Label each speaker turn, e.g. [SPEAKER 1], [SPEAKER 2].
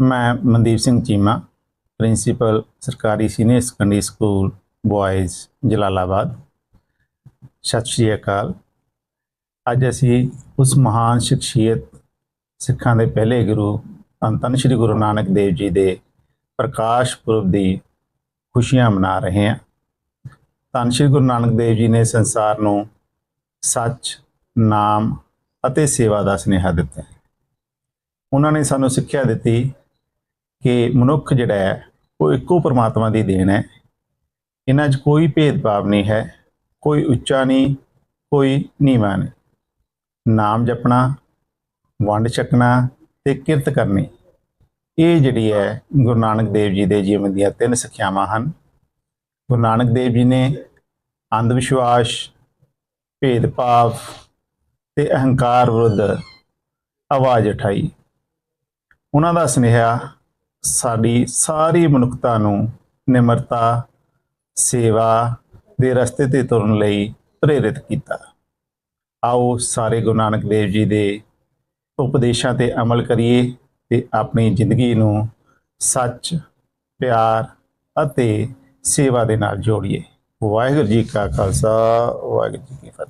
[SPEAKER 1] ਮੈਂ ਮਨਦੀਪ ਸਿੰਘ ਚੀਮਾ, ਪ੍ਰਿੰਸੀਪਲ ਸਰਕਾਰੀ senior secondary school boys Jalalabad. ਸਤਿ ਸ਼੍ਰੀ ਅਕਾਲ। ਅੱਜ ਅਸੀਂ ਉਸ ਮਹਾਨ ਸ਼ਖਸੀਅਤ ਸਿੱਖਾਂ ਦੇ ਪਹਿਲੇ ਗੁਰੂ ਧੰਨ ਧੰਨ ਸ਼੍ਰੀ ਗੁਰੂ ਨਾਨਕ ਦੇਵ ਜੀ ਦੇ ਪ੍ਰਕਾਸ਼ ਪੁਰਬ ਦੀ ਖੁਸ਼ੀਆਂ ਮਨਾ ਰਹੇ ਹਾਂ। ਧੰਨ ਸ਼੍ਰੀ ਗੁਰੂ ਨਾਨਕ ਦੇਵ ਜੀ ਨੇ ਸੰਸਾਰ ਨੂੰ ਸੱਚ, ਨਾਮ ਅਤੇ ਸੇਵਾ ਦਾ ਸੁਨੇਹਾ ਦਿੱਤਾ ਉਹਨਾਂ ਨੇ ਸਾਨੂੰ ਸਿੱਖਿਆ ਦਿੱਤੀ ਕਿ ਮਨੁੱਖ ਜਿਹੜਾ ਹੈ, ਉਹ ਇੱਕੋ ਪਰਮਾਤਮਾ ਦੀ ਦੇਣ ਹੈ। ਇਹਨਾਂ 'ਚ ਕੋਈ ਭੇਦਭਾਵ ਨਹੀਂ ਹੈ, ਕੋਈ ਉੱਚਾ ਨਹੀਂ, ਕੋਈ ਨੀਵਾਂ ਨਹੀਂ। ਨਾਮ ਜਪਣਾ, ਵੰਡ ਛਕਣਾ ਤੇ ਕਿਰਤ ਕਰਨੀ, ਇਹ ਜਿਹੜੀ ਹੈ ਗੁਰੂ ਨਾਨਕ ਦੇਵ ਜੀ ਦੇ ਜੀਵਨ ਦੀਆਂ ਤਿੰਨ ਸਿੱਖਿਆਵਾਂ ਹਨ। ਗੁਰੂ ਨਾਨਕ ਦੇਵ ਜੀ ਨੇ ਅੰਧ ਵਿਸ਼ਵਾਸ, ਭੇਦਭਾਵ ਤੇ ਅਹੰਕਾਰ ਵਿਰੁੱਧ ਆਵਾਜ਼ ਉਠਾਈ। ਉਹਨਾਂ ਦਾ ਸੁਨੇਹਾ ਸਾਡੀ ਸਾਰੀ ਮਨੁੱਖਤਾ ਨੂੰ ਨਿਮਰਤਾ, ਸੇਵਾ ਦੇ ਰਸਤੇ ਤੇ ਤੁਰਨ ਲਈ ਪ੍ਰੇਰਿਤ ਕੀਤਾ। ਆਓ ਸਾਰੇ ਗੁਰੂ ਨਾਨਕ ਦੇਵ ਜੀ ਦੇ ਉਪਦੇਸ਼ਾਂ ਤੇ ਅਮਲ ਕਰੀਏ ਤੇ ਆਪਣੀ ਜ਼ਿੰਦਗੀ ਨੂੰ ਸੱਚ, ਪਿਆਰ ਅਤੇ ਸੇਵਾ ਦੇ ਨਾਲ ਜੋੜੀਏ। ਵਾਹਿਗੁਰੂ ਜੀ ਕਾ ਖਾਲਸਾ, ਵਾਹਿਗੁਰੂ ਜੀ ਕੀ ਫਤਿਹ।